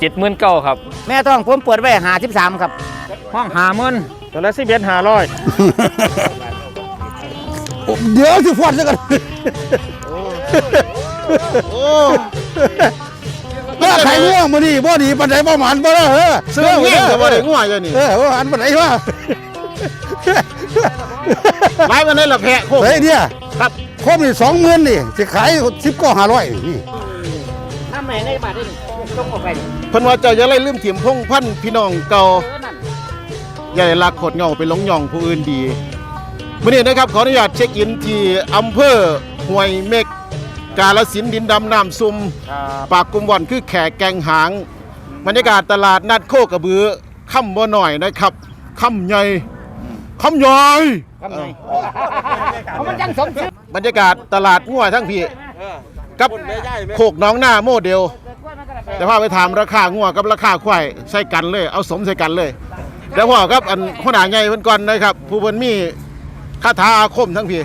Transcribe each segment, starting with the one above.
เจ็ดหมื่นเก้าครับ แม่ท้องผมเปิดไว้หาสิบสามครับ ห้องหาหมื่นตัวละสิบเอ็ดห้าร้อยเดี๋ยวสิฟอดซะกันโอ้ว่าใครง่วงมานี่บ่ดีปานใดบ่หมันบ่ล่ะเออซื้อเงี้ยก็บ่ได้งัวอยู่นี่เออบ่หมันปานใดวะหลายวันนี้ละแพะโคกเฮ้ยเนี่ยครับครบนี่20,000นี่สิขาย10ก็500นี่ น้ำไหนในบาทได้ต้องออกไปเพิ่นว่าเจ้าอย่าไล่ลืมถิ่มพงพันธุ์พี่น้องเก่าอย่าได้ลักขดเหงาไปหลงหย่องผู้อื่นดีมื้อนี้นะครับขออนุญาตเช็คอินที่อำเภอห้วยเม็กกาลสินธุ์ดินดำน้ำซุมปากกุมบ่อนคือแขกแกงหางบรรยากาศตลาดนัดโคกระบือค่ำบ่หน่อยนะครับค่ำใหญ่ค่ำใหญ่ครับไงเขามันยังสมชื่อบรรยากาศตลาดงัวทั้งพี่ กับโคกหน้องหน้าโมเดลแต่พาไปถามราคางัวกับราคาควายใส่กันเลย เอาสมใส่กันเลยแล้วพ่อครับอันหัวหน้าใหญ่เพิ่นก่อนนะครับ ผู้เพิ่นมีคาถาอาคมทั้งพี่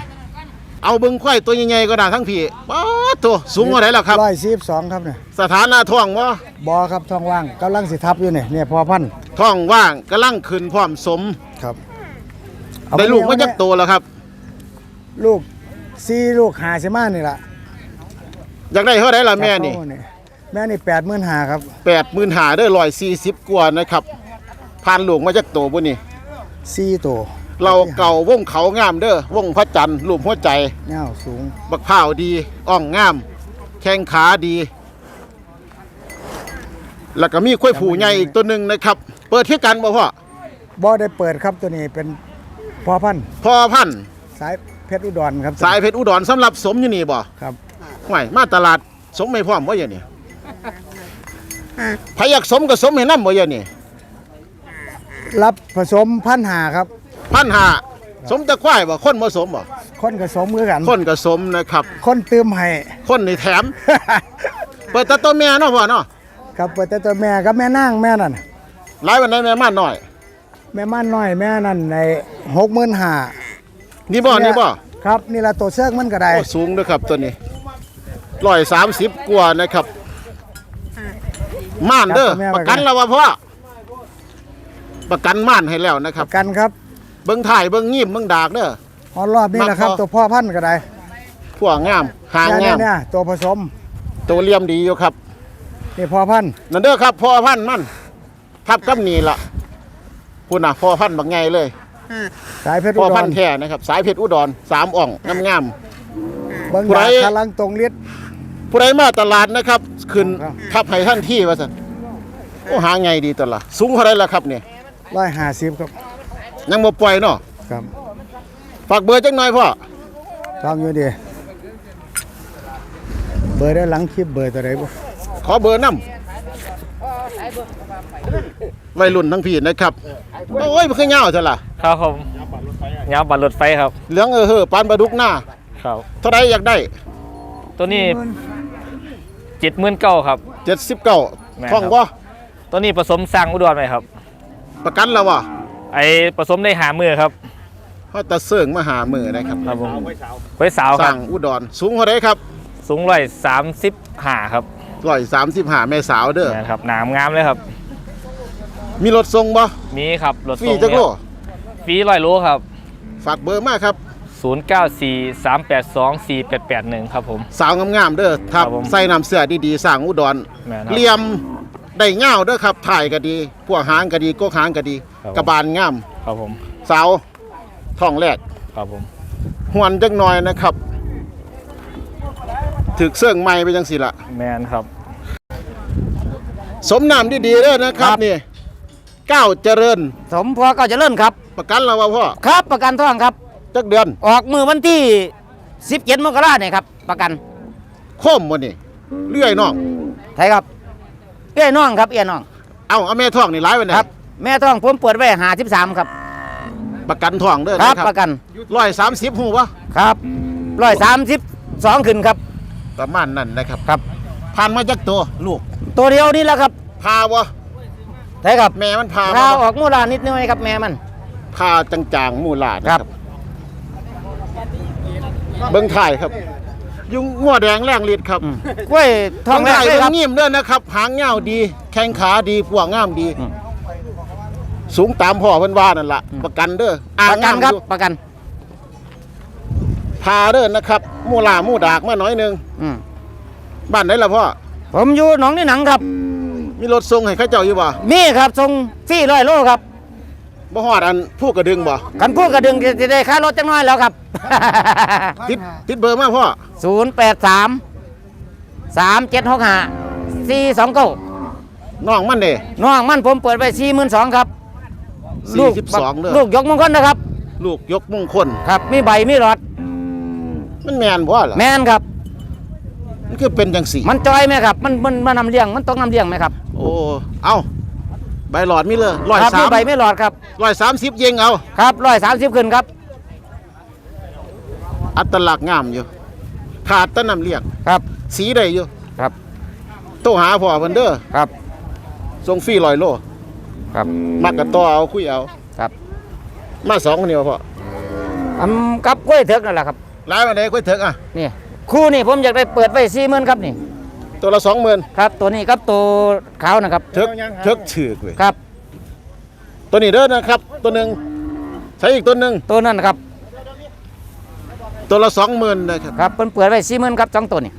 เอาเบิ่งควายตัวใหญ่ๆก็ได้ทั้งพี่ป๊าดตัวสูงกว่าไหนล่ะครับ ร้อยสิบสองครับเนี่ยสถานะท้องบ่บอครับท้องว่างกำลังสิทับอยู่เนี่ยเนี่ยพอพันธุ์ท้องว่างกำลังขึ้นพร้อมสมครับได้ลูกมาจากโตแล้วครับ ลูกสี่ลูกหาสิมานี่ล่ะ อยากได้เท่าไหร่ล่ะแม่นี่จับเอาแม่นี่แปดหมื่นหาครับแปดหมื่นหาได้ร้อยสี่สิบกว่านะครับผ่านหลวงมาจากโตบุนี่ สี่ตัวเราเก่าวงเขางามเด้อวงพระจันทร์รูปหัวใจ เงาสูงบักพร้าวดี อ่องงาม แข้งขาดี แล้วก็มีข้อยผูใหญ่อีกตัวหนึ่งนะครับ เปิดเที่ยกันบ่พ่อบ่ได้เปิดครับตัวนี้เป็นพอพันธุ์พ่อพันธุ์สายเพชรอุดรครับสายเพชรอุดรสำหรับสมอยู่นี่บ่ครับ ห่วยมาตลาดสมไม่พร้อมบ่อย่างนี้พอยากสมก็สมให้นำบ่อย่างนี้รับผสมพันหาครับ พันหาสมจะควายบ่คนบ่สมบ่คนผสมมือกัน คนก็สมนะครับ คนเติมให้คนนี่แถม เปิดแตาตัวแม่เนาะพ่อเนาะครับเปิดแต่ตัวแม่กับแม่นางแม่นั่นหลายวันไหนแม่มาหน่อย แม่ม่านน้อยแม่นั่นในหกหมื่นหานี่บ่นี่บ่ครับนี่ละตัวเสื้อมันก็ได้โอ้สูงด้วยครับตัวนี้ ร้อยสามสิบกว่านะครับม่านเด้อประกันแล้วว่าพ่อประกันม่านให้แล้วนะครับ กันครับเบิ้งถ่ายเบิ้งงีบเบิ้งดากเด้อฮอดรอบนี้แหละครับมักบ่ตัวพ่อพันธุ์ก็ได้พวกงามหางเนี่ยงามเนี่ยตัวผสม ตัวเลี่ยมดีอยู่ครับนี่พ่อพันธุ์นั่นเด้อครับพ่อพันธุ์มันทับกับนี่ล่ะพูดนะพ่อพันธุ์บักไงเลยสายเพชรพ่อุอดพัรนธุ์แท้นะครับ สายเพชรอุดรสามอ่องงามเบิ้งผู้ใดดาบพลังตรงฤทธิ์ๆ ผู้ใดมาตลาดนะครับขึ้นครับทับให้ท่านที่ว่าสันโอ้หาไงดีตวละสูงเท่าไรล่ะครับเนี่ยร้อยห้าสิบครับยังบ่ปล่อยเนาะครับฝากเบอร์จักหน่อยพ่อฟังอยู่ดีเบอร์ได้หลังคลิปเบอร์ตัวไหนบ่ขอเบอร์นำวัยรุ่นทั้งพี่นะครับโอ้ยมันคือเงาเถอะล่ะครับผมยาวบัตรรถไฟครับ เหลืองเออเฮ้อปานปลาดุกหน้า ครับ เท่าไรอยากได้ ตัวนี้ เจ็ดหมื่นเก้าครับ79แม่นครับ ท่องบ่ตัวนี้ผสมสร้างอุดรไหมครับ ประกันแล้ววะไอผสมได้หามือครับเฮาตะเสิงมาหามือนะครับครับผมไว้สาวคสรัร้าบงอุดรสูงเท่าไรครับสูงร้อยสามสิบห้าครับ135แม่สาวเด้อนะครับหนามงามเลยครับ มีรถส่งบ่มีครับรถฟรีส่งจักโลเนี่ยฟรีร้อยโลครับ ฝากเบอร์มาครับ 0 9 4 3 8 2 4 8 8 1 ครับผม สาวงามๆเด้อทับครับผมใส่น้ำเสื้อดีๆสร้างอุดรแม่นครับเหลี่ยมได้เงาเด้อครับถ่ายก็ดี พวกหางก็ดีกกหางก็ดีครับ กระบาลงามครับผมสาวท้องแรกครับผมหวนจักหน่อยนะครับถึกเสื่องไม้ไปจังสิละแมนครับ สมน้ำดีๆเด้อนะครับครับ นี่ก้าวเจริญสมพอก็จะเลิ่นครับ ประกันแล้วว่าพ่อครับประกันท้องครับ จักเดือนออกมือวันที่17มกราเนี่ยครับ ประกันโคมวันนี้เลื่อยน้องไทยครับเอ้ยน้องครับเอ้ยน้อง เอาเอาแม่ท้องนี่ร้ายวันไหนครับ แม่ท้องผมเปิดไว้หาสิบสามครับ ประกันท้องเด้อครับนะประกันร้อยสามสิบหูวะครับร้อยสามสิบสองขึ้นครับ ประมาณนั้นนะครับครับผ่านมาจากตัวลูก ตัวเดียวนี่แหละครับพาวะไทยครับแม่มันพาเราวะออกมูลานิดหน่อยครับ แม่มันพาจางๆมูลาดนะคครัรับบ เบิ้งถ่ายครับ ยุงงัวแดงแรงฤทธิ์ครับอืมกล้วยทองแรกไทยเลยครับนิ่มเด้อนะครับ หางเงาวดี แข้งขาดีพวกงามดีอืมสูงตามพ่อเพิ่นว่านั่นล่ะอืมประกันเด้อปอ่างระกังานมครับอยู่ประกันพาเด้อนะครับหมู่ลาหมู่ดากมาหน่อยหนึงอืมบ้านไหนล่ะพ่อผมอยู่หนองนี่หนังครับ มีรถส่งให้เขาเจ้าอยู่บ่มีครับส่งฟรีร้อยโลครับ บ่ฮอดอันผู้กระดึงบ่กันพูดกระดึงจะได้ค่ารถจังน้อยแล้วครับ ติดติดเบอร์มาพ่อศูนย์แปดสามสามเจ็ดหกห้าสี่สองเก้าน้องมันเด้น้องมันผมเปิดไปสี่หมื่นสองครับลูก42เด้อลูกยกมงคลนะครับ ลูกยกมงคล ครับ มีใบมีหลอด มันแม่นบ่ล่ะแม่นครับ มันคือเป็นจังสี่มันจอยไหมครับ มันมันมันนำเลี้ยง มันต้องนำเลี้ยงไหมครับ โอ้ เอ้า ใบหลอดมีเลยร้อยครับสามีมใบไม่หลอดครับร้อยสามสิบเยงเอา ครับร้อยสามสิบขึ้นครับอัตลักษณ์งามอยู่ ขาดแต้นน้ำเลี้ยงครับ สีได้อยู่ครับ โตหาพ่อเพิ่นเด้อครับส่งฟรีลอยโลครับมักกันต่อเอาคุยเอาครับ มาสองคนเดียวพ่ออำกับกล้วยเถิกนั่นแหละครับร้ายมาได้คุยเถอะอะนี่คู่นี่ผมอยากได้เปิดไว้สี่หมื่นครับนี่ ตัวละสองหมื่นครับตัวนี้ครับตัวขาวนะครับเถิกเถิกฉือกเลยครับ ตัวนี้เด้อนะครับ ตัวหนึ่งใช้อีกตัวหนึ่งตัวนั้นครับ ตัวละสองหมื่นนะครับครับเพิ่นเปิดไว้สี่หมื่นครับสองตัวนี่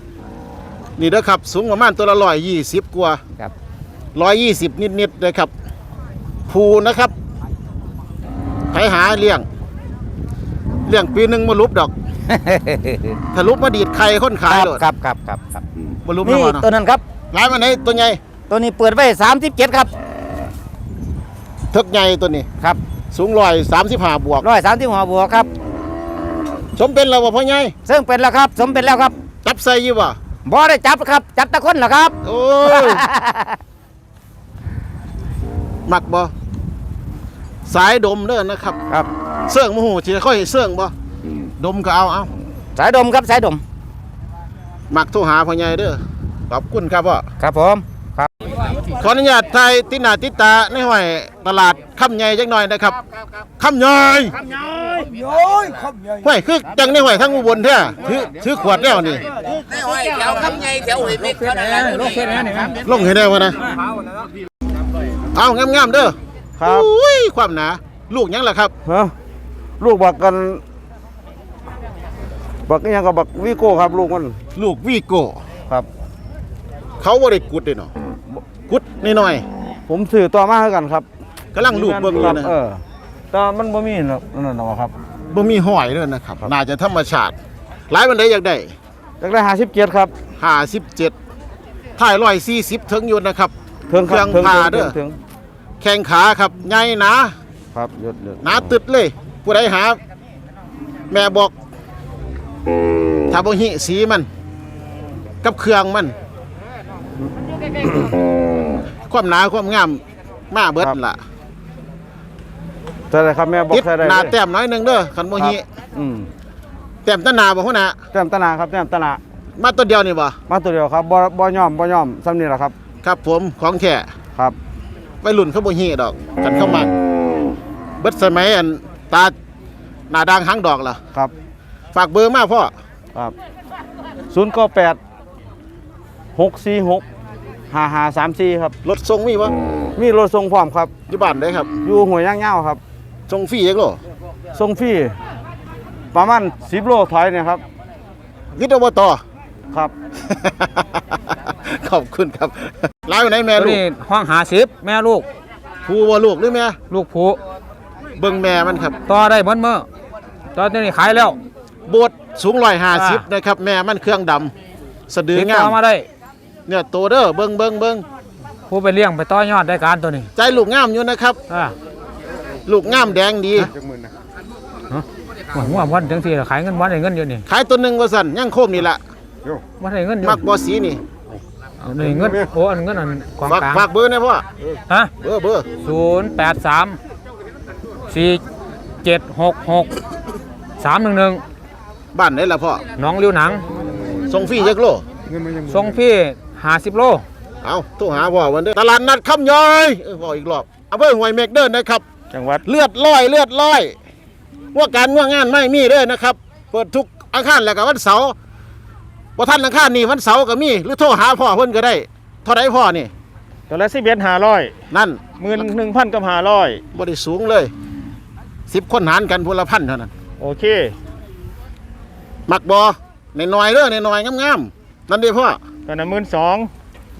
นี่เด้อครับ สูงประมาณตัวละร้อยยี่สิบกว่าครับร้อยยี่สิบนิดๆนะครับภูนะครับไปหาเลี้ยง เลี้ยงปีหนึ่งมาลุบดอกถ้าลุบมาดีดไข่คนขายโลดครับครับครับครับมาลุ บนี่มาเนาะตัวนั้นครับร้ายมาไหนตัวใหญ่ตัวนี้เปิดไว้สามสิบเจ็ดครับเทิกใหญ่ตัวนี้ครับสูงร้อยสามสิบห้าบวกร้อยสามสิบหัวบัวครับ สมเป็นแล้วว่าพ่อใหญ่ซึ่งเป็นแล้วครับ สมเป็นแล้วครับ จับใส่อยี่บ่บ่ได้จับครับ จับตะคนเหรอครับโอ้ยมักบ่สายดมเด้อนะครับ ครับเสื่องมหูสิค่อยเสื่องบ่ดมก็เอาเอาสายดมครับสายดม มักโทรหาพ่อใหญ่เด้อขอบคุณครับพ่อครับผมครับขออนุญาตไทยติดหน้าติดตาในห้อยตลาดคำใหญ่จักหน่อยนะครับคำใหญ่ห้วยคือจังในห้อยทั้งอุบลแท้ถือถือขวดแล้วนี่แถวคำใหญ่แถวเห็นเม็ดเท่านั้นแหละลูกเห็นไหมลงเห็นได้วะนะเอางามๆเด้อครับอุ้ยความหนาลูกยังล่ะครับฮะลูกบักกัน บักอิหยังกับบักวิโก้ครับลูกมันลูกวีโก้ครับ เขาบ่ได้กุดเด้เนาะกุดน้อยผมซื้อต่อมาให้กันครับๆกำลังลูกเบิ่งอยู่นะเออแต่มันบ่มีหรอกนั่นน่ะครับ บ่มีห้อยเด้อนะครับ น่าจะธรรมชาติหลายมันได้อยากได้อยากได้57ครับ57ถ่าย140ถึงอยู่นะครับ ถึงคเครื่รัอบงถึงพาถึงเด้อ ถึงแข้งขาครับใหญ่หนา ครับหยุดหยุดหนาตึดเลย ผู้ใดหา แม่บอก ถ้าบ่หิสีมัน กับเครื่องมันความหนาความงามมาเบิดล่ะใช่เลยครับแม่บอกติดใช่ได้หนาเลยแต้มน้อยหนึงเด้อคันบ่หิครับอืมแต้มตะหนาบ่ฮู้นะแต้มตะนาครับแต้มตะนามาตัวเดียวนี่บ่มาตัวเดียวครับบ่บ่ยอมบ่ยอมซ้ำนี่แหละครับ ครับ ผมของแท้ครับวัยรุ่นเขาบ่หิดอกกันเข้ามาเบิดสมัยอันตาหน้าด่างหางดอกล่ะครับ ฝากเบอร์มาพ่อครับ098 646 5534ครับ รถส่งมีบ่มีรถส่งพร้อมครับ อยู่บ้านได้ครับอยู่ห้วยย่างเง่าครับส่งฟรีเองโลส่งฟรีประมาณ10โลถอยเนี่ยครับวิทย์อบตครับ ขอบคุณครับลายอยู่ไหนแม่ตัวลูกนี้ห้องหาสิบแม่ลูกผู้ว่าลูกหรือแม่ลูกผู้เบิ่งแม่มันครับ ต่อได้เหมือนเมื่อตอนนี้ขายแล้ว โบดสูงร้อยห้าสิบอ่านนะครับแม่มันเครื่องดำสะดือติดงาต่อมมาได้ เนี่ยโตเด้อเบิ่งเบิ่งเบิ่งผู้ไปเลี้ยงไปต่อยอดได้การตัวนี้ใจลูกงามอยู่นะครับ อ่าลูกงามแดงดี หัวหัววันจังสี่ขายเงินวันได้เงินอยู่นี่ขายตัวหนึ่งว่าสั่นยังโคมนี่ละวันได้เงินอยู่มักบอสีนี่เอาได้เงินโอ้อันเงินอันกองฝากกลางฝากเบอร์นะพ่อฮะเบอร์เบอร์ศูนย์แปดสามสี่เจ็ดหกหกสามหนึ่งหนึ่ง บ้านไหนล่ะพ่อน้องริ้วหนังส่งฟรีจักโลทรงพี่หาสิบโล เอาโทรหาพ่อวันเด้อตลาดนัดคำย้อยเออพ่ออีกรอบอำเภอห้วยเมกเด้อนะครับ จังหวัดเลือดลอยเลือดลอยว่าการว่างานไม่มีเด้อนะครับ เปิดทุกอาคารแล้วก็วันเสาร์ว่าท่านอังคารนี่วันเสาร์ก็มี หรือโทรหาพ่อเพิ่นก็ได้เท่าไรพ่อนี่ตัวละสิบเอ็ดห้าร้อยนั่นหมื่นหนึ่งพันกับห้าร้อยบ่ได้สูงเลยสิบคนหารกันพละพันเท่านั้น โอเค มักบอในน้อยๆเด้อในน้อยๆงามๆนั่นเด้พ่อตัวนั้นหมื่นสอง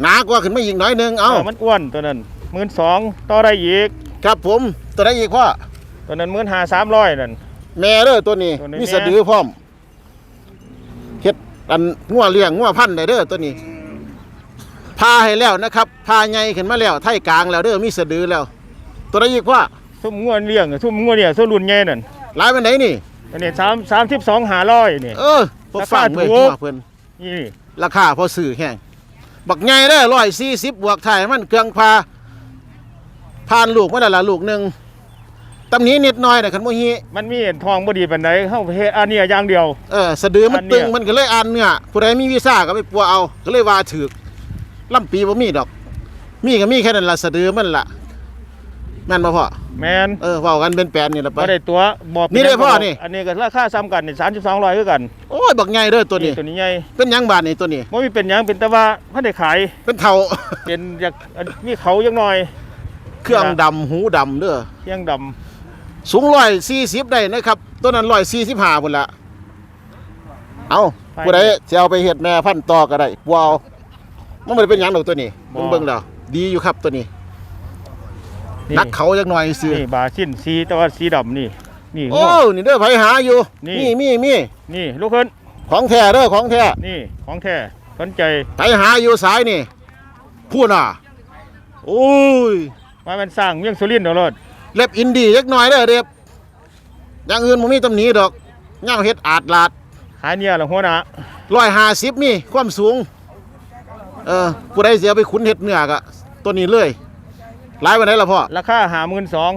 หนากว่าขึ้นมาอีกหน้อยหนึงเอามันอ้วนตัวนั้นหมื่นสองต่อได้อีก ครับผมตัวได้อีกพ่อตัวนั้นหมื่นห้าสามร้อยนั่น แม่เด้อตัวนี้ตัวนี้ มีแม่สะดือพร้อมเฮ็ดอันงัวเลี้ยงงัวพันธุ์ได้เด้อตัวนี้พาให้แล้วนะครับพาใหญ่ขึ้นมาแล้วไทยกลางแล้วเด้อมีสะดือแล้ว ตัวได้อีกพ่อซุ่มงวเลี้ยงซุ่มงวเนี่ยซุ่มรุ่นใหญ่นั่นหลายปานไหนนี่ อันนี้สามสามสิบสองห้าร้อยนี่ เออพวกราคาฟังเว้ยถูกหัวเพิ่นนี่ราคาพอซื้อแห้งบักใหญ่เด้อร้อยสี่สิบบวกไทยมันเครื่องพาผ่านลูกมาแล้วล่ะลูกหนึ่งตำหนี้นิดหน่อยนะคันโมฮีมันมีทองบดีปันไหนเข้าเฮดอันเนี้ยอย่างเดียว เออสะดือมันอันเนี้ตึย งมันก็เลยอ่านเนื้อผู้ใดมีวีซ่าก็ไปปัวเอา ก็เลยว่าถือกลำปีบ่มีดอก มีก็มีแค่นั้นละสะดือมันละ แม่นบ่พ่อแมนเออเว้ากันเป็นแปลนนี่ละไป บ่ได้ตัวบอกนี่เด้อพ่อนี่ อันนี้ก็ราคาซ้ำกันนี่สามสิบสองร้อยคือกันโอ้ยบักใหญ่เด้อตัวนี้ ตัวนี้ใหญ่เป็นหยังบาดนี่ตัวนี้ บ่มีเป็นหยังเป็นแต่ว่าไม่ได้ขาย เป็นเท่าเป็นอยากอันมีเขายังหน่อยเครื่องดำหูดำเด้อเที่ยงดสูงร้อยสี่สิบได้นะครับตัวนั้นร้อยสี่สิบห้าพุ่นละเอาผู้ใดจะเอาไปเห็ดแม่พันธุ์ต่อก็ได้ว้าวมันไม่ได้เป็นหยังดอกตัวนี้เบิ่งเบิ่งแล้วดีอยู่ครับตัวนี้ำ นี่นักเขาจักหน่อยซื้อนี่บาชิ้นสีแต่ว่าสีดำนี่ นี่โอ้นี่เด้อไผหาอยู่ นี่มีมีมีนี่ลูกขึ้นของแท้เด้อของแท้นี่ของแท้สนใจไผหาอยู่สายนี่พูดน่ะโอ้ยว่ามันสร้างเมืองสุรินทร์เดอรถเล็บอินดี้จักหน่อยเด้อเด็บอย่างอื่นบ่มีตำหนิดอกย่างเฮ็ดอาดลาดขายเนี่ยละหัวหน้าร้อยห้าสิบนี่ความสูงเออผู้ใดเสียไปขุนเห็ดเนื้อกะตัวนี้เลย หลายวันไหนละพ่อ ราคาหาหมื่นสอง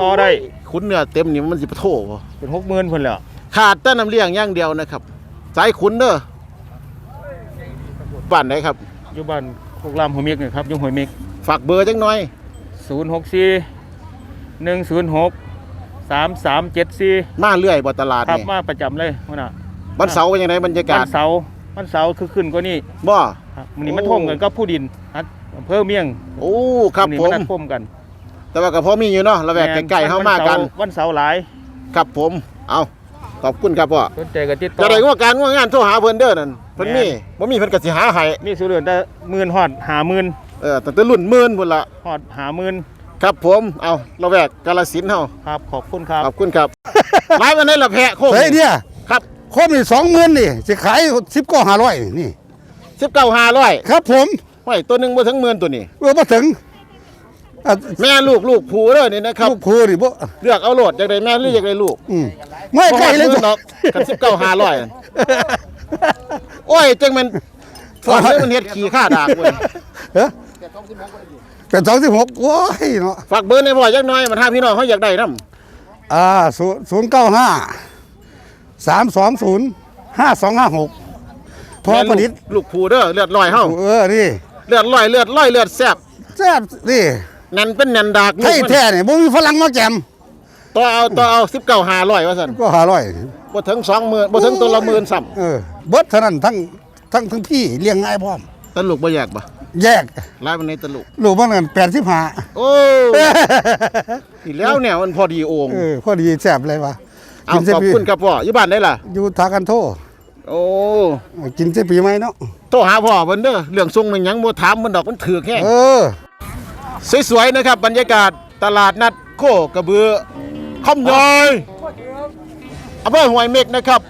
ต่อได้ขุนเนื้อเต็มนี่มันสิปะโถบ่เป็นหกหมื่นคนแล้วขาดแต่น้ำเลี้ยงอย่างเดียวนะครับ สายขุนเด้อบ้านไหนครับ อยู่บ้านโคกรามหัวเมกนี่ครับอยุ่งหัวเมกฝากเบอร์จังหน่อย ศูนย์หกสี่หนึ่งศูนย์หกสามสามเจ็ดสี่มาเรื่อยบ่ตลาดครับนี่มาประจำเลยหัวหน้าวันเสาร์เป็นยังไงบรรยากาวัศนเสาร์วันเสาร์คือขึ้นกว่านี้บ่ ครับมันนี้โอ้มันท่มกันกับผู้ดินฮัดอำ เภอเมียงโอ้ครับนนี้ผมันมนัดท่มกันแต่ว่าก็พอมีอยู่เนาะระแวกใกล้ๆเฮามากัน วันเสาร์หลายครับผม เอาขอบคุณครับพ่อสนใจก็ติดต่จะอได้ว่าการว่างานโทรหาเพิ่นเด้อนั่นเพิ่นมีบ่มีเพิ่นก็สิหาให้มีสุเรือนแต่หมื่นฮอดหาหมื่นเออตั้งแต่รุ่นหมื่นพุ่นละฮอดหาหมื่นครับผม เอาระแวกกาลสินธุ์เฮาครับขอบคุณครับ ขอบคุณครับหลายวันนี้ละแพะโคกเฮ้ยเนี่ยครับครบนี่สองหมื่นนี่จะขายสิบก็ห้าร้อยนี่ 19,500ครับผม ห้อยตัวหนึงบ่ถึงหมื่นตัวนี้เออมาถึงอะแม่ลูกลูกผูเด้อนี่นะครับลูกครูนี่บ่เลือกเอาโลดอยากได้แม่หรืออยากได้ลูกอืมไม่ใกล้เลยบ่ฮอดหมื่นดอกกัน19,500นั่นโอ้ยจังมันฟังเลยมันเฮ็ดขี้ข้าดากเว้ยเฮ้ยเป็นสองสิบหกโอ้ยเนาะฝากเบอร์ในบ่จักหน่อยมันถ้าพี่น้องเขาอยากได้นํอ่าศูนย์ศูนย์เก้าห้าสามสองศูนย์ห้าสองห้าหกพอผลิตลูกผูเด้อเลือดลอยเฮา เออนี่ เลือดลอยเลือดลอยเลือดแซ่บแซ่บนี่แน่นเป็นแน่นดากไทยแท้นี่บ่มีฝรั่งมาแกมต่อเอาต่อเอา19,500ว่าซั่นก็ห้าร้อยบ่ถึง20,000บ่ถึงตัวละหมื่นซ้ำเออเบิดเท่านั้นทั้งทั้งทั้งพี่เลี้ยงง่ายพร้อมตลกบ่อยากบ่แยกหลายวันนี้ตลก ลูกมันกันแปดสิบห้าโอ้นี่แล้วเนี่ยมันพอดีโอ่งเออพอดีแซ่บเลยวะเอากินเสขอบปีคุณครับพ่ออยู่บ้านได้ล่ะอยู่ทากันโท โอ้กินเสปีไหมเนาะโทรหาพ่อเพิ่นเด้อเรื่องทรงมันหยังบ่ถามมันดอกมันถือกแฮงเออ สวยๆนะครับ บรรยากาศตลาดนัดโคกระเบือคำย้อยอำเภอห้วยเม็กนะครับ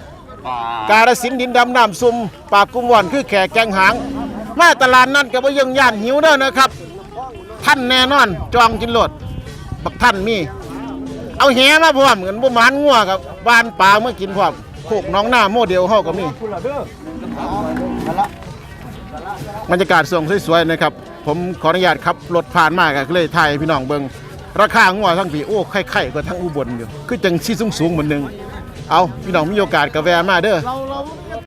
กาฬสินธุ์ดินดำน้ำซุมปากกุ้งหวอนคือแขกแกงหางมาตลาดนัดก็บ่ยังย่านหิวเด้อนะครับ ท่านแน่นอนจองกินโลดบักท่านมี เอาแหมาพร้อมเหมือนบ่หมานงัวกับบ้านปลาเมื่อกินพร้อม โคกน้องหน้าโมเดลเฮาก็มีบรรยากาศส่งสวยๆนะครับ ผมขออนุญาตขับรถผ่านมาก็เลยถ่ายพี่น้องเบิงราคางัวทั้งปีโอ้ไข่ๆก็ทั้งอุบลอยู่คือจังซี่สูงๆเหมือนหนึงเอาพี่น้องมีโอกาสก็แวมาเด้อ